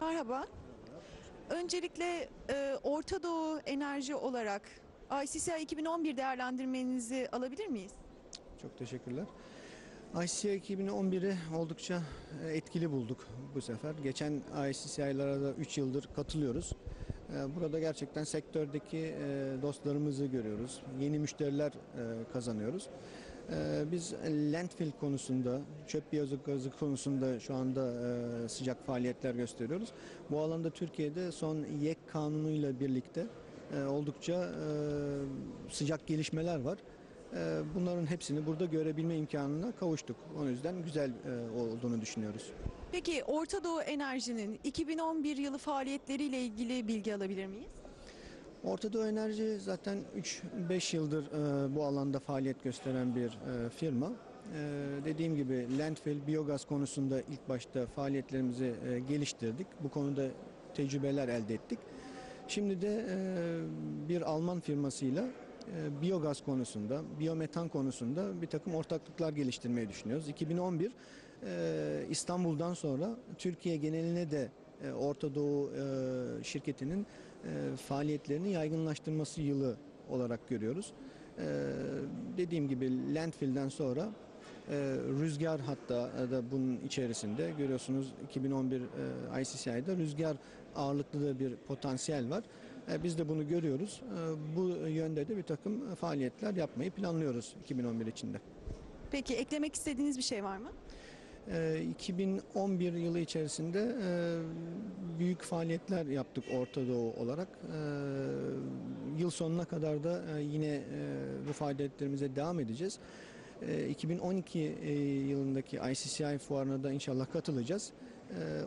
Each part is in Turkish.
Merhaba. Öncelikle e, Orta Doğu enerji olarak ICCI 2011 değerlendirmenizi alabilir miyiz? Çok teşekkürler. ICCI 2011'i oldukça e, etkili bulduk bu sefer. Geçen ICCI'lara da 3 yıldır katılıyoruz. E, Burada gerçekten sektördeki e, dostlarımızı görüyoruz. Yeni müşteriler kazanıyoruz. E, Biz landfill konusunda, çöp biyogazı konusunda şu anda e, sıcak faaliyetler gösteriyoruz. Bu alanda Türkiye'de son YEK kanunuyla birlikte e, oldukça e, sıcak gelişmeler var. Ee, Bunların hepsini burada görebilme imkanına kavuştuk. O yüzden güzel olduğunu düşünüyoruz. Peki Orta Doğu Enerji'nin 2011 yılı faaliyetleriyle ilgili bilgi alabilir miyiz? Orta Doğu Enerji zaten 3-5 yıldır e, bu alanda faaliyet gösteren bir e, firma. E, Dediğim gibi landfill, biyogaz konusunda ilk başta faaliyetlerimizi e, geliştirdik. Bu konuda tecrübeler elde ettik. Şimdi de e, bir Alman firmasıyla e, biyogaz konusunda, biyometan konusunda bir takım ortaklıklar geliştirmeyi düşünüyoruz. 2011 e, İstanbul'dan sonra Türkiye geneline de e, Orta Doğu e, şirketinin e, faaliyetlerini yaygınlaştırması yılı olarak görüyoruz. Dediğim gibi landfill'den sonra rüzgar hatta da bunun içerisinde görüyorsunuz 2011 e, ICCI'de rüzgar ağırlıklı da bir potansiyel var. Biz de bunu görüyoruz. Bu yönde de bir takım faaliyetler yapmayı planlıyoruz 2011 içinde. Peki eklemek istediğiniz bir şey var mı? E, 2011 yılı içerisinde e, büyük faaliyetler yaptık Orta Doğu olarak. E, yıl sonuna kadar da e, yine e, bu faaliyetlerimize devam edeceğiz. E, 2012 e, yılındaki ICCI fuarına da inşallah katılacağız.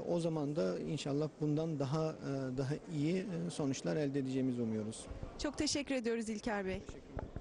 O zaman da inşallah bundan daha daha iyi sonuçlar elde edeceğimizi umuyoruz. Çok teşekkür ediyoruz İlker Bey. Teşekkürler.